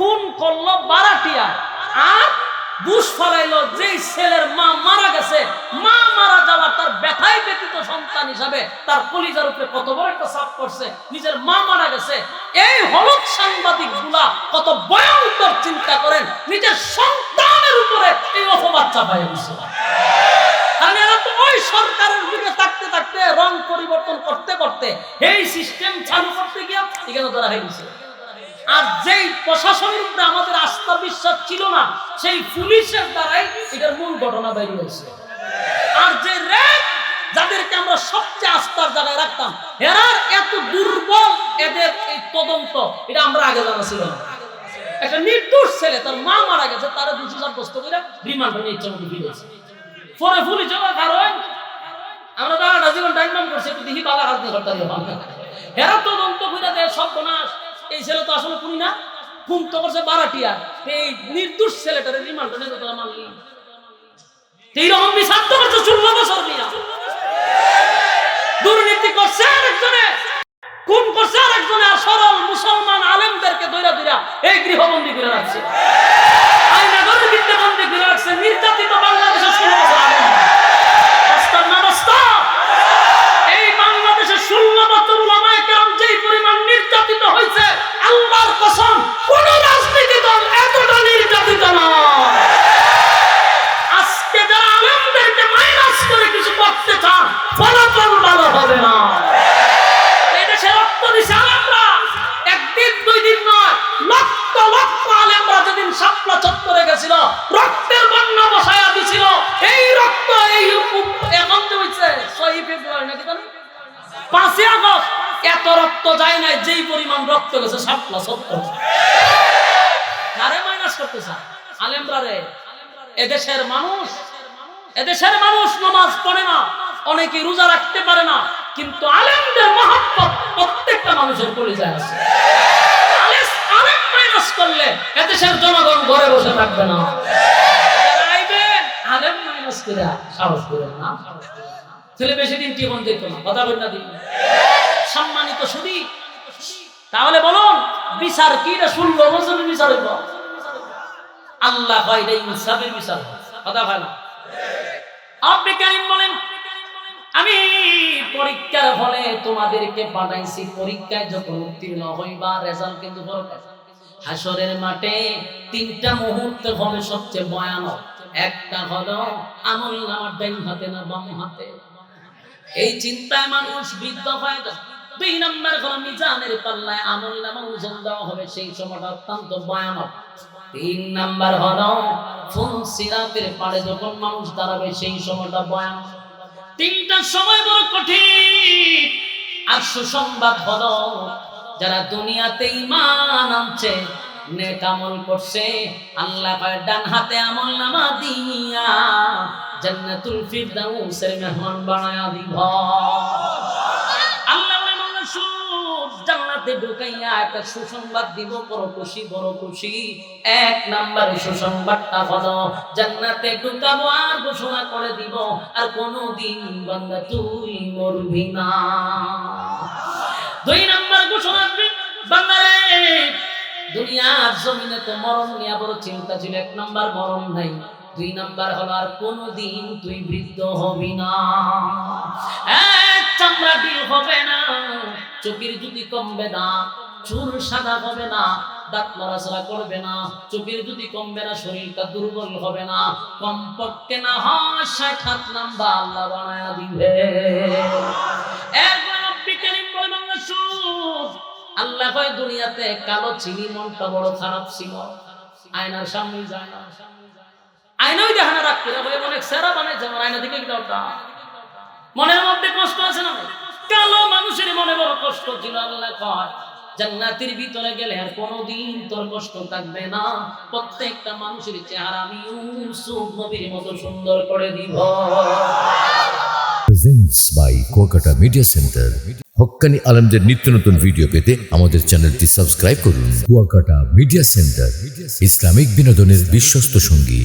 খুন করল বারাটিয়া আর বুশ ফলাইলো যেই ছেলের মা মারা গেছে, মা মারা যাওয়া তার ব্যথায় ব্যতীত সন্তান হিসাবে তার কলিজার উপরে কত বড় একটা চাপ করছে নিজের মা মারা গেছে। এই হলক সাংবাদিকগুলা কত ভয়ঙ্কর চিন্তা করেন, নিজের সন্তানের উপরে এই অপবাদ চাপাই দিচ্ছে কারণ এরা তো ওই সরকারের দিকে থাকতে থাকতে রং পরিবর্তন করতে করতে এই সিস্টেম চালু করতে গিয়ে এখানে ধরা হয়ে গেছে। আর যেই প্রশাসনের উপরে আমাদের আস্থা বিশ্বাস ছিল না, সেই পুলিশের দ্বারাই এটার মূল ঘটনা বেরিয়ে হয়েছে। আর যে র্যাব যাদেরকে আমরা সবচেয়ে আস্থার জায়গায় রাখতাম এরার এত দুর্বল এদের এই তদন্ত, এটা আমরা আগে জানা ছিল না। একটা নির্দোষ ছেলে, তার মা মারা গেছে, তারা দুশো সাব্যস্ত করে রিমান্ড নিয়ে ইচ্ছা মতো ফিরেছে পরে পুলিশ জমা কারণ আমরা আটা জীবন করছি, একটু দেখি বালা হাত দিয়ে করতে হেরা তদন্ত করে দেয় সব বনাস এই ছেলে তো আসলে খুনি না। খুন তো করছে বারাটিয়া। এই নির্দোষ ছেলেটার রিমান্ড নিয়ে তোরা মানলি এইরকম করছে বছর দুর্নীতি করছে আরেকজনে। খুন করছে আরেকজনে আর সরল মুসলমান আলেমদেরকে দৈরা দৈরা এই গৃহবন্দী করে রাখছে। এত রক্ত যায় নাই, যেই পরিমাণ রক্ত গেছে চত্বর কারে মাইনাস আলেমরা রে। এদেশের মানুষ এদেশের মানুষ পড়ে না, অনেকে রোজা রাখতে পারে না, কিন্তু আলেমদের প্রত্যেকটা মানুষের পরিচয় আছে। আলেম মাইনাস করলে এদেশের জনগণ ঘরে বসে থাকবে না। আলেম মাইনাস করে সাহস করে না। ছেলে বেশি দিন জীবন যেত না, কথা বল না। দিন সম্মানিত শুধু তাহলে বলুন, বিচার কি শুনলো বছরের বিচার হইব। আল্লাহ হয় রে ইনসাফের বিচার কথা না আপনি কারিম বলেন? আমি পরীক্ষার হলে তোমাদেরকে পাঠাইছি, পরীক্ষায় যখন উত্তীর্ণ হইবা রেজাল্ট কিন্তু হাসরের মাঠে তিনটা মুহূর্ত হবে সবচেয়ে ভয়ানক। একটা হলো আমল নামার ডাইন হাতে না বাম হাতে। এই চিন্তায় মানুষ বৃদ্ধ হয়ে যায়। দুই নম্বর হলো মিজানের পাল্লায় আমল নামা ওজন দেওয়া হবে, সেই সময়টা অত্যন্ত ভয়ানক। তিন নাম্বার হলো ফুল সিরাতের পাড়ে যখন মানুষ দাঁড়াবে, সেই সময়টা ভয়ানক। তিনটা সময় বড় কঠিন। আর সুসংবাদ হলো, যারা দুনিয়াতে ইমান আনছে, নেক আমল করছে, আল্লাহ ডান হাতে আমল নামা দিয়া জান্নাতুল ফিরদাউসের মেহমান বানায়া দিব। জান্নাতে ঢুকাইয়া একটা সুসংবাদ দিব, বড় খুশি বড় খুশি। এক নাম্বারে সুসংবাদটা হলো, জান্নাতে ঢুকাবো আর ঘোষণা করে দিব, আর কোনোদিন বান্দা তুই মরবি না। দুই নাম্বার ঘোষণা বান্দারে দুনিয়ার জমিনে তো মরণ নিয়ে বড় চিন্তা ছিল, এক নাম্বার মরণ নাই। দুই নাম্বার হলো, আর কোনোদিন তুই বৃদ্ধ হবি না। এক চামড়া চোখের যদি কমবে না, চুল সাদা হবে না, দাঁত নড়াচড়া করবে না, চোখের কমবে না, শরীরটা দুর্বল হবে না, কমপক্ষে না হাত আল্লাহ বানায়া দিবে। আল্লাহ দুনিয়াতে কালো চিনি মনটা বড় খারাপ ছিল। আয়নার সামনে যায় না। আয়নাই দেখা না রাখতে হবে অনেক সেরা বানাইছে আমার আয়না দিকে মনের মধ্যে কষ্ট আছে না কালো মানুষের মনে বড় কষ্ট ছিল, আল্লাহ কয়, জান্নাতের ভিতরে গেলে আর কোনোদিন তোর কষ্ট থাকবে না। প্রত্যেকটা মানুষের চেহারা আমি ইউসুফ নবীর মতো সুন্দর করে দিব। Presents by Kuakata media centre Haqqani আলমদের নিত্য নতুন ভিডিও পেতে আমাদের চ্যানেলটি সাবস্ক্রাইব করুন। কুয়াকাটা মিডিয়া সেন্টার ইসলামিক বিনোদনের বিশ্বস্ত সঙ্গী।